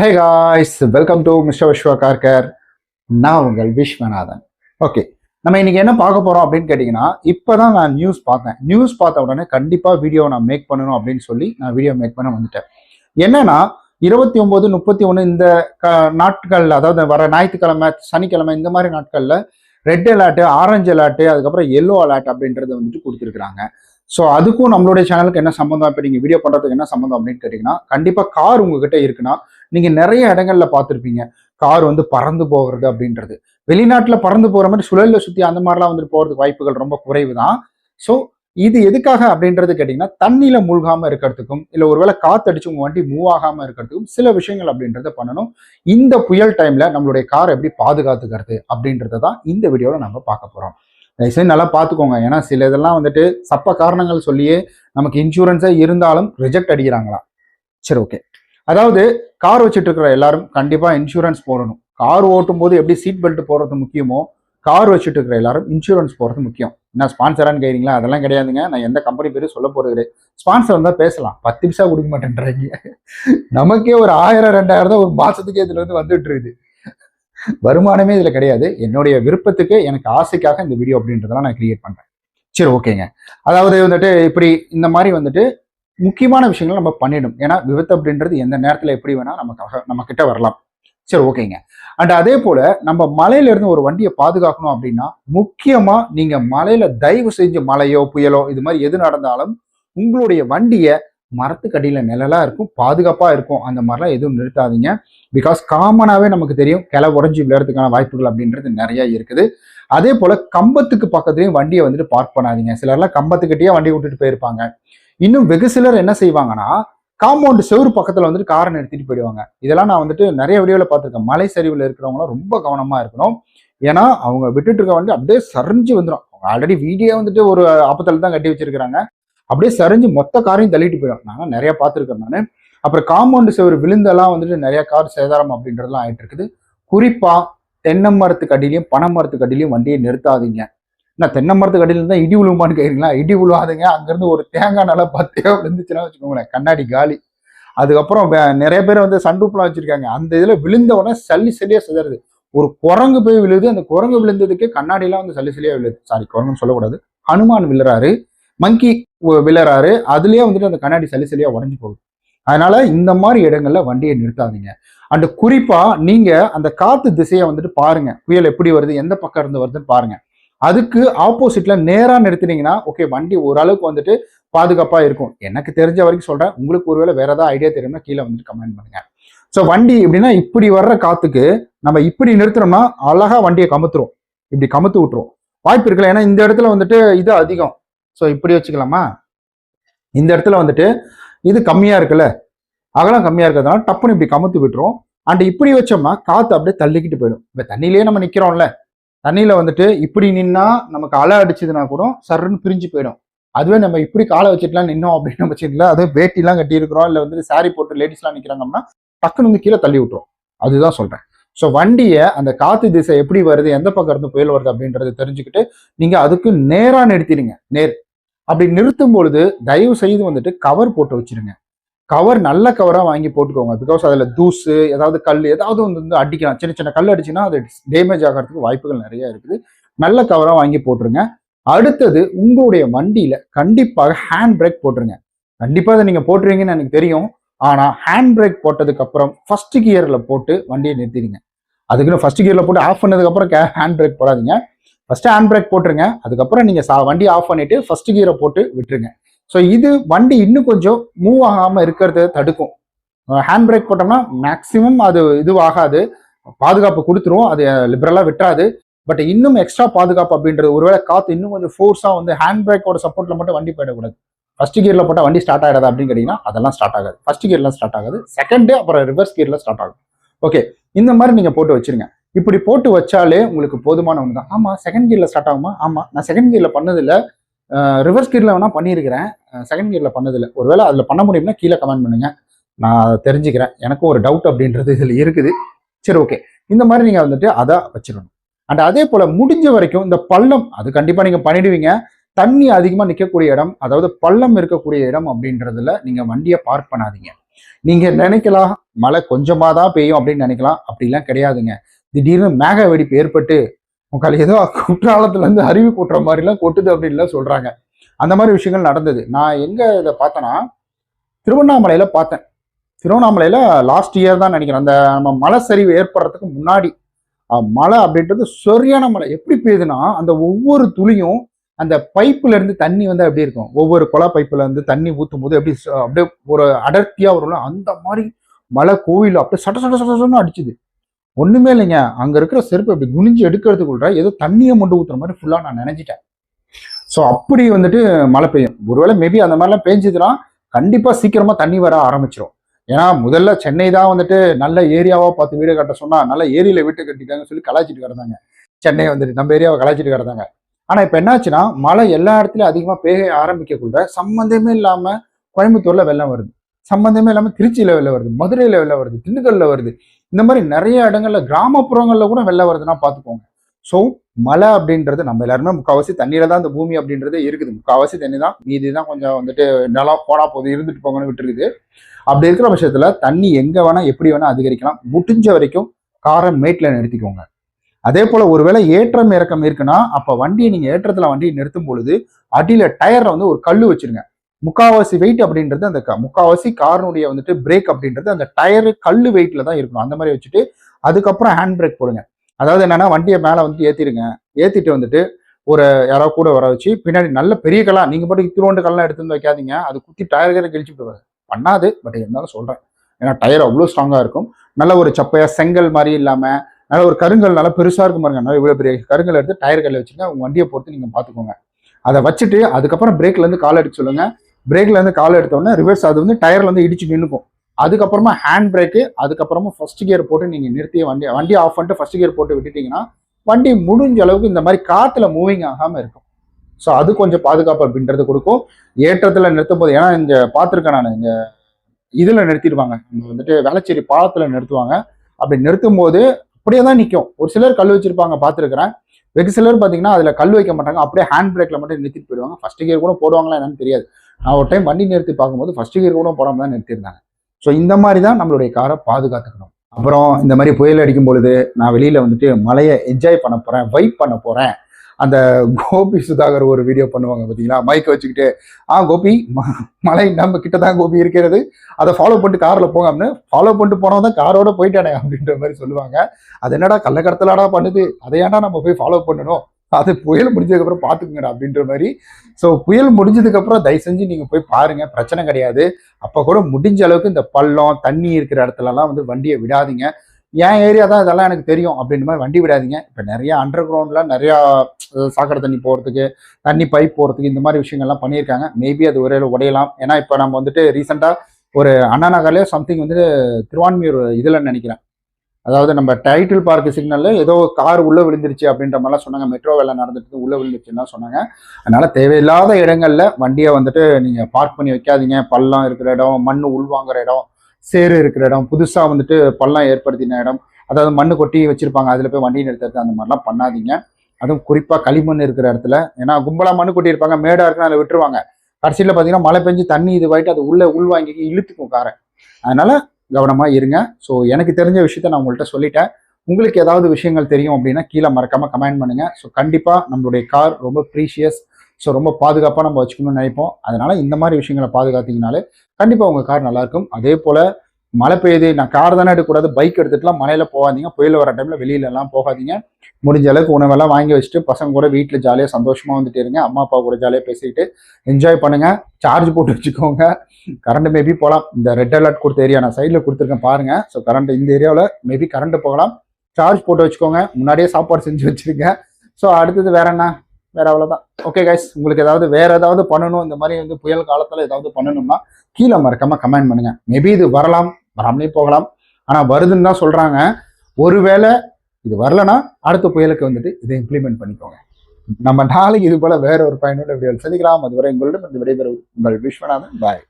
Hey guys welcome to mister Viswa car care நான் உங்கள் Viswanathan. Okay நம்ம இன்னைக்கு என்ன பார்க்க போறோம் அப்படின்னு கேட்டிங்கன்னா இப்போதான் நான் நியூஸ் பார்த்தேன். நியூஸ் பார்த்த உடனே கண்டிப்பாக வீடியோ நான் மேக் பண்ணணும் அப்படின்னு சொல்லி நான் வீடியோ மேக் பண்ண வந்துட்டேன். என்னன்னா இருபத்தி ஒன்பது முப்பத்தி ஒன்று இந்த க நாட்கள் அதாவது வர ஞாயிற்றுக்கிழமை சனிக்கிழமை இந்த மாதிரி நாட்களில் ரெட் அலர்ட் ஆரஞ்சு அலர்ட் அதுக்கப்புறம் எல்லோ அலர்ட் அப்படின்றத வந்துட்டு கொடுத்துருக்குறாங்க. ஸோ அதுக்கும் நம்மளுடைய சேனலுக்கு என்ன சம்மந்தம் இப்போ நீங்கள் வீடியோ பண்ணுறதுக்கு என்ன சம்மந்தம் அப்படின்னு கேட்டிங்கன்னா கண்டிப்பாக கார் உங்ககிட்ட இருக்குன்னா நீங்கள் நிறைய இடங்கள்ல பார்த்துருப்பீங்க. கார் வந்து பறந்து போகிறது அப்படின்றது. வெளிநாட்டில் பறந்து போகிற மாதிரி சுழலில் சுற்றி அந்த மாதிரிலாம் வந்துட்டு போகிறதுக்கு வாய்ப்புகள் ரொம்ப குறைவு தான் ஸோ இது எதுக்காக அப்படின்றது கேட்டிங்கன்னா தண்ணியில் மூழ்காமல் இருக்கிறதுக்கும் இல்லை ஒருவேளை காத்தடிச்சு உங்கள் வண்டி மூவ் ஆகாமல் இருக்கிறதுக்கும் சில விஷயங்கள் அப்படின்றத பண்ணணும். இந்த புயல் டைமில் நம்மளுடைய காரை எப்படி பாதுகாத்துக்கிறது அப்படின்றத தான் இந்த வீடியோவில் நம்ம பார்க்க போகிறோம் தயவுசெய்து நல்லா பார்த்துக்கோங்க. ஏன்னா சில இதெல்லாம் வந்துட்டு சப்ப காரணங்கள் சொல்லியே நமக்கு இன்சூரன்ஸே இருந்தாலும் ரிஜெக்ட் அடிக்கிறாங்களா? சரி ஓகே அதாவது கார் வச்சுட்டு இருக்கிற எல்லாரும் கண்டிப்பாக இன்சூரன்ஸ் போடணும். கார் ஓட்டும் போது எப்படி சீட் பெல்ட் போடுறது முக்கியமோ கார் வச்சுட்டு இருக்கிற எல்லாரும் இன்சூரன்ஸ் போடுறது முக்கியம். என்ன ஸ்பான்சரான்னு கேட்குறீங்களா அதெல்லாம் கிடையாதுங்க. நான் எந்த கம்பெனி பேரும் சொல்ல போகிறது கிடையாது. ஸ்பான்சர் வந்தால் பேசலாம். பத்து நிமிஷம் கொடுக்க மாட்டேன்றாங்க. நமக்கே ஒரு ஆயிரம் ரெண்டாயிரம் தான் ஒரு மாதத்துக்கே இதில் வந்து வந்துட்டு இருக்குது. வருமானமே இதில் கிடையாது. என்னுடைய விருப்பத்துக்கு எனக்கு ஆசைக்காக இந்த வீடியோ அப்படின்றதெல்லாம் நான் கிரியேட் பண்ணுறேன் சரி ஓகேங்க அதாவது வந்துட்டு இப்படி இந்த மாதிரி வந்துட்டு முக்கியமான விஷயங்கள் நம்ம பண்ணிடும் ஏன்னா விபத்து அப்படின்றது எந்த நேரத்தில் எப்படி வேணால் நமக்காக நம்ம கிட்ட வரலாம். சரி ஓகேங்க. அண்ட் அதே போல நம்ம மலையிலேருந்து ஒரு வண்டியை பாதுகாக்கணும் அப்படின்னா முக்கியமாக நீங்கள் மலையில தயவு செஞ்சு மலையோ புயலோ இது மாதிரி எது நடந்தாலும் உங்களுடைய வண்டியை மரத்துக்கடியில் நிழலாக இருக்கும் பாதுகாப்பாக இருக்கும். அந்த மாதிரிலாம் எதுவும் நிறுத்தாதீங்க. பிகாஸ் காமனாகவே நமக்கு தெரியும் கிளை உறைஞ்சி விளையாடுறதுக்கான வாய்ப்புகள் அப்படின்றது நிறைய இருக்குது. அதே போல கம்பத்துக்கு பக்கத்துலேயும் வண்டியை வந்துட்டு பார்க் பண்ணாதீங்க. சிலர்லாம் கம்பத்துக்கிட்டேயே வண்டி விட்டுட்டு போயிருப்பாங்க. இன்னும் வெகு சிலர் என்ன செய்வாங்கன்னா காம்பவுண்ட் செவரு பக்கத்துல வந்துட்டு காரை நிறுத்திட்டு போயிடுவாங்க. இதெல்லாம் நான் வந்துட்டு நிறைய வீடியோல பார்த்துருக்கேன். மலை சரிவில் இருக்கிறவங்களாம் ரொம்ப கவனமா இருக்கணும். ஏன்னா அவங்க விட்டுட்டு இருக்க வந்து அப்படியே சரிஞ்சு வந்துடும் அவங்க ஆல்ரெடி வீடியோ வந்துட்டு ஒரு ஆப்பத்தில் தான் கட்டி வச்சிருக்கிறாங்க. அப்படியே சரிஞ்சு மொத்த காரையும் தள்ளிட்டு போயிடும். நான் நிறைய பார்த்துருக்கேன் நான். அப்புறம் காம்பவுண்ட் செவரு விழுந்தெல்லாம் வந்துட்டு நிறைய கார் சேதாரம் அப்படின்றதுலாம் ஆயிட்டு இருக்குது. குறிப்பா தென்னை மரத்துக்கு அடியிலையும் பனை மரத்துக்கு அடியிலையும் வண்டியை நிறுத்தாதீங்க. நான் தென்னை மரத்துக்கு அடியில தான் இடி விழுமான்னு கேட்குறீங்களா இடி விழுவாதுங்க. அங்கேருந்து ஒரு தேங்காய் நல்லா பத்தையோ விழுந்துச்சுன்னா வச்சுக்கோங்களேன் கண்ணாடி காலி. அதுக்கப்புறம் நிறைய பேர் வந்து சண்டூப்லாம் வச்சுருக்காங்க. அந்த இதில் விழுந்த உடனே சல்லி சல்லியா சிதறுது. ஒரு குரங்கு போய் விழுது. அந்த குரங்கு விழுந்ததுக்கே கண்ணாடிலாம் வந்து சல்லி சல்லியாக விழுது. சாரி குரங்குன்னு சொல்லக்கூடாது. ஹனுமான் விழுறாரு. மங்கி விழுறாரு. அதுலேயே வந்துட்டு அந்த கண்ணாடி சல்லி சல்லியாக உடஞ்சி போகுது. அதனால இந்த மாதிரி இடங்கள்ல வண்டியை நிறுத்தாதீங்க. அண்ட் குறிப்பா நீங்க அந்த காத்து திசையை வந்துட்டு பாருங்க. புயல் எப்படி வருது எந்த பக்கம் இருந்து வருதுன்னு பாருங்க. அதுக்கு ஆப்போசிட்ல நேரா நிறுத்தினீங்கன்னா ஓகே வண்டி ஓரளவுக்கு வந்துட்டு பாதுகாப்பா இருக்கும். எனக்கு தெரிஞ்ச வரைக்கும் சொல்றேன். உங்களுக்கு ஒருவேளை வேற ஏதாவது ஐடியா தெரியும்னா கீழே வந்துட்டு கமெண்ட் பண்ணுங்க. ஸோ வண்டி எப்படின்னா இப்படி வர்ற காத்துக்கு நம்ம இப்படி நிறுத்தினோம்னா அழகா வண்டியை கமுத்துரும். இப்படி கமுத்து விட்டுரும். வாய்ப்பு இருக்குல்ல? ஏன்னா இந்த இடத்துல வந்துட்டு இது அதிகம். ஸோ இப்படி வச்சுக்கலாமா? இந்த இடத்துல வந்துட்டு இது கம்மியா இருக்குல்ல? அகலம் கம்மியா இருக்கிறதுனால டப்புன்னு இப்படி கமுத்து விட்டுரும். அண்ட் இப்படி வச்சோம்னா காத்து அப்படியே தள்ளிக்கிட்டு போயிடும். இப்போ தண்ணியிலேயே நம்ம நிக்கிறோம்ல. தண்ணியில் வந்துட்டு இப்படி நின்னா நமக்கு அலை அடிச்சதுன்னா கூட சர்ன்னு பிரிஞ்சு போயிடும். அதுவே நம்ம இப்படி காலை வச்சுட்டுலாம் நின்னோம் அப்படின்னு வச்சுக்கலாம் அதே வேட்டிலாம் கட்டியிருக்கிறோம் இல்லை வந்து சாரி போட்டு லேடிஸ்லாம் நிற்கிறாங்கன்னா டக்குன்னு வந்து கீழே தள்ளி விட்டுரும். அதுதான் சொல்கிறேன் ஸோ வண்டியை அந்த காத்து திசை எப்படி வருது எந்த பக்கம் இருந்து புயல் வருது அப்படின்றத தெரிஞ்சுக்கிட்டு நீங்கள் அதுக்கு நேராக நிறுத்திடுங்க. நேர். அப்படி நிறுத்தும் பொழுது தயவு செய்து வந்துட்டு கவர் போட்டு வச்சிருங்க. கவர் நல்ல கவராக வாங்கி போட்டுக்கோங்க. பிகாஸ் அதில் தூசு ஏதாவது கல் ஏதாவது வந்து வந்து அடிக்கலாம். சின்ன சின்ன கல் அடிச்சுன்னா அது டேமேஜ் ஆகிறதுக்கு வாய்ப்புகள் நிறைய இருக்குது. நல்ல கவராக வாங்கி போட்டுருங்க. அடுத்தது உங்களுடைய வண்டியில் கண்டிப்பாக ஹேண்ட் பிரேக் போட்டுருங்க. கண்டிப்பாக அதை நீங்கள் போட்டுருவீங்கன்னு எனக்கு தெரியும். ஆனால் ஹேண்ட் பிரேக் போட்டதுக்கப்புறம் ஃபர்ஸ்ட் கியரில் போட்டு வண்டியை நிறுத்திடுங்க. அதுக்குன்னு ஃபர்ஸ்ட் கியரில் போட்டு ஆஃப் பண்ணதுக்கப்புறம் கே ஹேண்ட் பிரேக் போடாதீங்க. ஃபஸ்ட்டு ஹேண்ட் பிரேக் போட்டுருங்க. அதுக்கப்புறம் நீங்கள் சா- வண்டி ஆஃப் பண்ணிவிட்டு ஃபர்ஸ்ட் கியரை போட்டு விட்டுருங்க. ஸோ இது வண்டி இன்னும் கொஞ்சம் மூவ் ஆகாமல் இருக்கிறத தடுக்கும். ஹேண்ட் பிரேக் போட்டோம்னா மேக்ஸிமம் அது இதுவாகாது. பாதுகாப்பு கொடுத்துரும். அது லிபரலாக விட்டுறாது. பட் இன்னும் எக்ஸ்ட்ரா பாதுகாப்பு அப்படின்றது ஒருவேளை காற்று இன்னும் கொஞ்சம் ஃபோர்ஸாக வந்து ஹேண்ட் பிரேக்கோட சப்போர்ட்ல மட்டும் வண்டி போயிடக்கூடாது. ஃபர்ஸ்ட் கியரில் போட்டால் வண்டி ஸ்டார்ட் ஆகிடாது அப்படின்னு கேட்டிங்கன்னா அதெல்லாம் ஸ்டார்ட் ஆகாது. ஃபர்ஸ்ட் கியர்லாம் ஸ்டார்ட் ஆகாது. செகண்ட் அப்புறம் ரிவர்ஸ் கியரில் ஸ்டார்ட் ஆகும். ஓகே இந்த மாதிரி நீங்கள் போட்டு வச்சிருங்க. இப்படி போட்டு வச்சாலே உங்களுக்கு போதுமான ஒன்று தான் ஆமாம் செகண்ட் கியரில் ஸ்டார்ட் ஆகுமா? ஆமாம் நான் செகண்ட் கியரில் பண்ணதில்லை. ரிவர்ஸ் கீரில் வேணால் பண்ணியிருக்கிறேன். செகண்ட் கீரில் பண்ணதில்லை. ஒருவேளை அதில் பண்ண முடியும்னா கீழே கமெண்ட் பண்ணுங்கள் நான் அதை தெரிஞ்சுக்கிறேன். எனக்கும் ஒரு டவுட் அப்படின்றது இதில் இருக்குது. சரி ஓகே இந்த மாதிரி நீங்கள் வந்துட்டு அதை வச்சிடணும். அண்ட் அதே போல் முடிஞ்ச வரைக்கும் இந்த பள்ளம் அது கண்டிப்பாக நீங்கள் பண்ணிடுவீங்க. தண்ணி அதிகமாக நிற்கக்கூடிய இடம் அதாவது பள்ளம் இருக்கக்கூடிய இடம் அப்படின்றதுல நீங்கள் வண்டியை பார்க் பண்ணாதீங்க. நீங்கள் நினைக்கலாம் மழை கொஞ்சமாக தான் பெய்யும் அப்படின்னு நினைக்கலாம். அப்படிலாம் கிடையாதுங்க. திடீர்னு மேக வெடிப்பு ஏற்பட்டு உங்களை ஏதோ குற்றாலத்துல இருந்து அருவி கூட்டுற மாதிரிலாம் கொட்டுது அப்படின்லாம் சொல்றாங்க. அந்த மாதிரி விஷயங்கள் நடந்தது. நான் எங்க இதை பார்த்தேன்னா திருவண்ணாமலையில பார்த்தேன். திருவண்ணாமலையில லாஸ்ட் இயர் தான் நினைக்கிறேன். அந்த நம்ம மலை சரிவு ஏற்படுறதுக்கு முன்னாடி மலை மழை அப்படின்றது சரியான மழை எப்படி பெய்யுதுன்னா அந்த ஒவ்வொரு துளியும் அந்த பைப்புல இருந்து தண்ணி வந்து அப்படி இருக்கும்? ஒவ்வொரு குழா பைப்புல இருந்து தண்ணி ஊற்றும் போது எப்படி அப்படியே ஒரு அடர்த்தியா வரும்ல? அந்த மாதிரி மழை கோவில் அப்படியே சட்ட சட்ட சட்ட சட்டன்னு அடிச்சுது. ஒன்றுமே இல்லைங்க. அங்கே இருக்கிற செருப்பு அப்படி குனிஞ்சு எடுக்கிறதுக்குள்ள ஏதோ தண்ணியை மொண்டு ஊற்றுற மாதிரி ஃபுல்லாக நான் நினைச்சிட்டேன் ஸோ அப்படி வந்துட்டு மழை பெய்யும். ஒருவேளை மேபி அந்த மாதிரிலாம் பெஞ்சதுன்னா கண்டிப்பாக சீக்கிரமாக தண்ணி வர ஆரம்பிச்சிடும் ஏன்னா முதல்ல சென்னை தான் வந்துட்டு நல்ல ஏரியாவாக பார்த்து வீடு கட்ட சொன்னால் நல்ல ஏரியில் வீட்டு கட்டிட்டாங்கன்னு சொல்லி கலாய்ச்சிட்டு கிடந்தாங்க. சென்னை வந்துட்டு நம்ம ஏரியாவை கலாச்சிட்டு கிடந்தாங்க. ஆனால் இப்போ என்னாச்சுன்னா மழை எல்லா இடத்துலையும் அதிகமாக பெய்ய ஆரம்பிக்கக்குள்ள சம்மந்தமே இல்லாமல் கோயம்புத்தூரில் வெள்ளம் வருது. சம்மந்தமே இல்லாமல் திருச்சியில் வெள்ளம் வருது மதுரையில் வெள்ளம் வருது திண்டுக்கல்ல வருது. இந்த மாதிரி நிறைய இடங்கள்ல கிராமப்புறங்கள்ல கூட வெள்ளம் வருதுன்னா பாத்துக்கோங்க ஸோ மழை அப்படின்றது நம்ம எல்லாருமே முக்கால்வாசி தண்ணியில தான் இந்த பூமி அப்படின்றது இருக்குது. முக்கால்வாசி தண்ணி தான் மீதி தான் கொஞ்சம் வந்துட்டு நிலம் போடா போதும் இருந்துட்டு போங்கன்னு விட்டுருக்குது. அப்படி இருக்கிற பட்சத்துல தண்ணி எங்க வேணா எப்படி வேணா அதிகரிக்கலாம். முடிஞ்ச வரைக்கும் காரை மேட்ல நிறுத்திக்கோங்க. அதே போல ஒருவேளை ஏற்றம் இறக்கம் இருக்குன்னா அப்ப வண்டியை நீங்க ஏற்றத்துல வண்டியை நிறுத்தும் பொழுது அடியில டயர்ல வந்து ஒரு கல் வச்சிருங்க. முக்காவாசி வெயிட் அப்படின்றது அந்த க- முக்காவாசி காரனுடைய வந்துட்டு பிரேக் அப்படின்றது அந்த டயர் கல் வெயிட்ல தான் இருக்கணும். அந்த மாதிரி வச்சுட்டு அதுக்கப்புறம் ஹேண்ட் பிரேக் போடுங்க. அதாவது என்னன்னா வண்டியை மேலே வந்து ஏற்றிடுங்க ஏற்றிட்டு வந்துட்டு ஒரு யாராவது கூட வர வச்சு பின்னாடி நல்ல பெரிய கல்லா நீங்கள் மட்டும் இத்திரோண்டு கல்லாம் எடுத்து வந்து வைக்காதீங்க. அது குத்தி டயர் கீரை கிழிச்சு விடுவாங்க பண்ணாது பட் இருந்தாலும் சொல்கிறேன் ஏன்னா டயர் அவ்வளோ ஸ்ட்ராங்காக இருக்கும். நல்ல ஒரு சப்பையாக செங்கல் மாதிரி இல்லாமல் நல்ல ஒரு கருங்கல் நல்லா பெருசாக இருக்கும் பாருங்க. நல்லா இவ்வளோ பெரிய கருங்கல் எடுத்து டயர் கல்ல வச்சுருங்க. உங்கள் வண்டியை பொறுத்து நீங்கள் பார்த்துக்கோங்க அதை வச்சுட்டு அதுக்கப்புறம் பிரேக்லேருந்து கால் அடிக்க சொல்லுங்கள் பிரேக்ல இருந்து கால் எடுத்தோடனே ரிவர்ஸ் அது வந்து டயர்ல வந்து இடிச்சு நின்றுக்கும் அதுக்கப்புறமா ஹேண்ட் பிரேக்கு அதுக்கப்புறமா ஃபர்ஸ்ட் கியர் போட்டு நீங்க நிறுத்தி வண்டி வண்டி ஆஃப் பண்ணிட்டு ஃபர்ஸ்ட் கியர் போட்டு விட்டுட்டீங்கன்னா வண்டி முடிஞ்ச அளவுக்கு இந்த மாதிரி காத்துல மூவிங் ஆகாம இருக்கும். ஸோ அது கொஞ்சம் பாதுகாப்பு அப்படின்றது கொடுக்கும். ஏற்றத்துல நிறுத்தும் போது ஏன்னா இங்க பார்த்துருக்கேன் நான் இங்க இதுல நிறுத்திடுவாங்க. வந்துட்டு வேளச்சேரி பாலத்துல நிறுத்துவாங்க. அப்படி நிறுத்தும் போது அப்படியே தான் நிற்கும் ஒரு சிலர் கல் வச்சிருப்பாங்க பார்த்துருக்கிறேன். வெகு சிலர் பார்த்தீங்கன்னா அதில் கல் வைக்க மாட்டாங்க. அப்படியே ஹேண்ட் பிரேக்கில் மட்டும் நிறுத்திட்டு போயிடுவாங்க. ஃபர்ஸ்ட் கியர் கூட போடுவாங்களா என்னன்னு தெரியாது. நான் ஒரு டைம் வண்டி நிறுத்தி பார்க்கும்போது ஃபர்ஸ்ட் கியர் கூட போடாமல் தான் நிறுத்தியிருந்தாங்க. ஸோ இந்த மாதிரி தான் நம்மளுடைய காரை பாதுகாத்துக்கணும். அப்புறம் இந்த மாதிரி புயல் அடிக்கும் பொழுது நான் வெளியில் வந்துட்டு மலையை என்ஜாய் பண்ண போகிறேன் வைப் பண்ண போகிறேன் அந்த கோபி சுதாகர் ஒரு வீடியோ பண்ணுவாங்க பார்த்தீங்களா? மைக்கை வச்சுக்கிட்டு ஆ கோபி ம- மலை நம்ம கிட்ட தான் கோபி இருக்கிறது. அதை ஃபாலோ பண்ணிட்டு காரில் போங்க அப்படின்னு ஃபாலோ பண்ணிட்டு போனவன் தான் காரோட போயிட்டானே அப்படின்ற மாதிரி சொல்லுவாங்க. அது என்னடா கள்ளக்கடத்தலாடா பண்ணுது? அதை ஏன்டா நம்ம போய் ஃபாலோ பண்ணணும்? அது புயல் முடிஞ்சதுக்கப்புறம் பார்த்துக்குங்கடா அப்படின்ற மாதிரி. ஸோ புயல் முடிஞ்சதுக்கப்புறம் தயவு செஞ்சு நீங்கள் போய் பாருங்கள் பிரச்சனை கிடையாது. அப்போ கூட முடிஞ்ச அளவுக்கு இந்த பள்ளம் தண்ணி இருக்கிற இடத்துலலாம் வந்து வண்டியை விடாதீங்க. என் ஏரியா தான் இதெல்லாம் எனக்கு தெரியும் அப்படின்ற மாதிரி வண்டி விடாதீங்க. இப்போ நிறைய அண்டர் கிரவுண்டில் நிறையா சாக்கடை தண்ணி போகிறதுக்கு தண்ணி பைப் போகிறதுக்கு இந்த மாதிரி விஷயங்கள்லாம் பண்ணியிருக்காங்க. மேபி அது ஒரே உடையலாம். ஏன்னா இப்போ நம்ம வந்துட்டு ரீசெண்டாக ஒரு அண்ணா நகர்லேயே சம்திங் வந்து திருவான்மியூர் இதில் நினைக்கிறேன். அதாவது நம்ம டைட்டில் பார்க்கு சிக்னலில் ஏதோ கார் உள்ளே விழுந்துருச்சு அப்படின்ற மாதிரிலாம் சொன்னாங்க. மெட்ரோ வேலை நடந்துட்டு உள்ளே விழுந்துருச்சுன்னு சொன்னாங்க. அதனால் தேவையில்லாத இடங்கள்ல வண்டியை வந்துட்டு நீங்கள் பார்க் பண்ணி வைக்காதீங்க. பள்ளம் இருக்கிற இடம் மண் உள்வாங்குற இடம் சேறு இருக்கிற இடம் புதுசாக வந்துட்டு பள்ளம் ஏற்படுத்தின இடம் அதாவது மண் கொட்டி வச்சுருப்பாங்க. அதில் போய் வண்டி நிறுத்துறது அந்த மாதிரிலாம் பண்ணாதீங்க. அதுவும் குறிப்பாக களிமண் இருக்கிற இடத்துல. ஏன்னா கும்பலாக மண் கொட்டியிருப்பாங்க. மேடாக இருக்குன்னு அதில் விட்டுருவாங்க. கடைசியில் பார்த்தீங்கன்னா மழை பெஞ்சு தண்ணி இது வாயிட்டு அது உள்ளே உள்வாங்கி இழுத்துக்கும் காரை. அதனால் கவனமாக இருங்க. ஸோ எனக்கு தெரிஞ்ச விஷயத்த நான் உங்கள்கிட்ட சொல்லிட்டேன். உங்களுக்கு ஏதாவது விஷயங்கள் தெரியும் அப்படின்னா கீழே மறக்காமல் கமெண்ட் பண்ணுங்க. ஸோ கண்டிப்பாக நம்மளுடைய கார் ரொம்ப ப்ரீஷியஸ் ஸோ ரொம்ப பாதுகாப்பாக நம்ம வச்சுக்கணும்னு நினைப்போம். அதனால் இந்த மாதிரி விஷயங்களை பாதுகாத்தீங்கனாலே கண்டிப்பாக உங்கள் கார் நல்லாயிருக்கும் அதே போல் மழை பெய்யுது நான் கார் தானே எடுக்கக்கூடாது பைக் எடுத்துட்டுலாம் மழையில போகாதீங்க. புயல் வர டைம்ல வெளியில எல்லாம் போகாதீங்க. முடிஞ்ச அளவுக்கு உணவெல்லாம் வாங்கி வச்சுட்டு பசங்க கூட வீட்டில் ஜாலியாக சந்தோஷமா வந்துட்டு இருங்க. அம்மா அப்பா கூட ஜாலியாக பேசிக்கிட்டு என்ஜாய் பண்ணுங்க. சார்ஜ் போட்டு வச்சுக்கோங்க. கரண்ட் மேபி போகலாம். இந்த ரெட் அலர்ட் கொடுத்த ஏரியா நான் சைடில் கொடுத்துருக்கேன் பாருங்க. ஸோ கரண்ட் இந்த ஏரியாவில் மேபி கரண்ட் போகலாம். சார்ஜ் போட்டு வச்சுக்கோங்க. முன்னாடியே சாப்பாடு செஞ்சு வச்சிருங்க. ஸோ அடுத்தது வேற என்ன? வேற அவ்வளோதான் ஓகே கைஸ் உங்களுக்கு ஏதாவது வேற ஏதாவது பண்ணணும் இந்த மாதிரி வந்து புயல் காலத்தில் ஏதாவது பண்ணணும்னா கீழே மறக்காம கமெண்ட் பண்ணுங்க. மேபி இது வரலாம் வராமலே போகலாம். ஆனால் வருதுன்னு தான் சொல்றாங்க. ஒருவேளை இது வரலனா அடுத்த புயலுக்கு வந்துட்டு இதை இம்ப்ளிமெண்ட் பண்ணிக்கோங்க. நம்ம நாளைக்கு இது போல வேற ஒரு பயனுள்ள வீடியோ சந்திக்கலாம். அதுவரை உங்களிடம் இந்த விடைபெறும் உங்கள் விஸ்வநாதன். பாய்